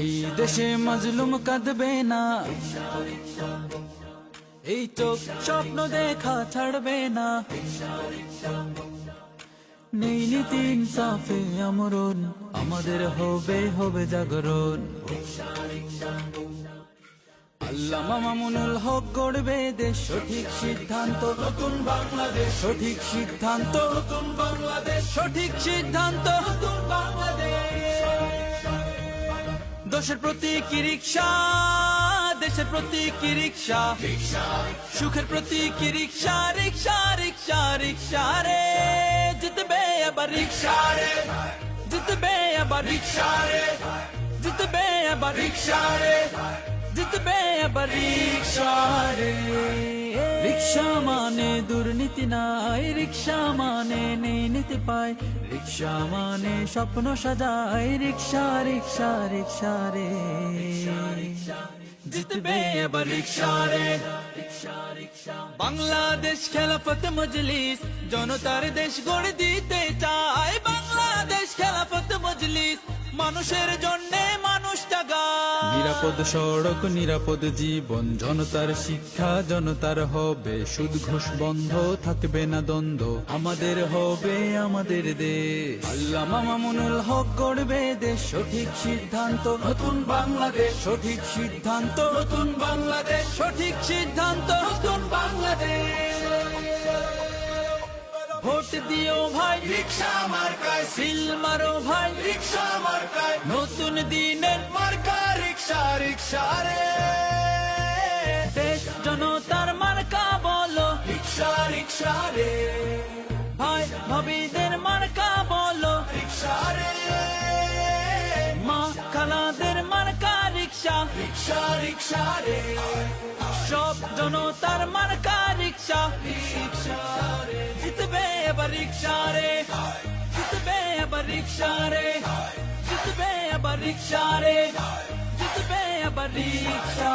এই দেশে মজলুম কাঁদবে না। এই চোখ স্বপ্ন দেখা ছাড়বে না। নেই নীতি ইনসাফে আমরণ, আমাদের হবে হবে জাগরণ। আল্লাহ মামুনুল হক গড়বে দেশ। সঠিক সিদ্ধান্ত। নতুন বাংলাদেশ। সঠিক সিদ্ধান্ত। নতুন বাংলাদেশ। সঠিক সিদ্ধান্ত। নতুন বাংলাদেশ। দোষের প্রতি কি রিক্সা দেশের প্রতি কি রিক্সা। সুখের প্রতি কি রিক্সা রিক্সা রিক্সা রিক্সা রে। জিতবে আবার রিক্সা। রে জিতবে আবার রিক্সা। রে জিতবে আবার রিক্সা রে আবার রিক্সা মানে দুর্নীতি নাই রিক্সা মানে নেই নীতি পায় রিক্সা মানে স্বপ্ন সাজায় রিক্সা রিক্সা রিক্সা রে জিতবে রিক্সা রে বাংলাদেশ খেলাফত মজলিস জনতার দেশ গড়ে দিতে চায় বাংলাদেশ খেলাফত মজলিস মানুষের জন্য নিরাপদ সড়ক, নিরাপদ জীবন, জনতার শিক্ষা, জনতার হবে। সুদ ঘুষ বন্ধ, থাকবে না দ্বন্দ্ব। আমাদের হবে আমাদের দেশ। আল্লাহ মামুনুল হক গড়বে দেশ। সঠিক সিদ্ধান্ত, নতুন বাংলাদেশ। সঠিক সিদ্ধান্ত, নতুন বাংলাদেশ। সঠিক সিদ্ধান্ত, নতুন বাংলাদেশ। ভোট দিও ভাই। রিক্সা মার্কায়। সিল মারো ভাই। রিক্সা মার্কায়। নতুন দিনের মার্কা রিক্সা রিক্সা রে। দেশ জনতার মার্কা বলো। রিক্সা রিক্সা রে। ভাই ভাবিদের মার্কা বলো। রিক্সা রে। মা খালাদের রিক্সা রিক্সা রে। সব জনতার মার্কা রিক্সা। রে। জিতবে এবার রিক্সা রে। জিতবে এবার রিক্সা রে। জিতবে এবার রিক্সা রে। জিতবে এবার রিক্সা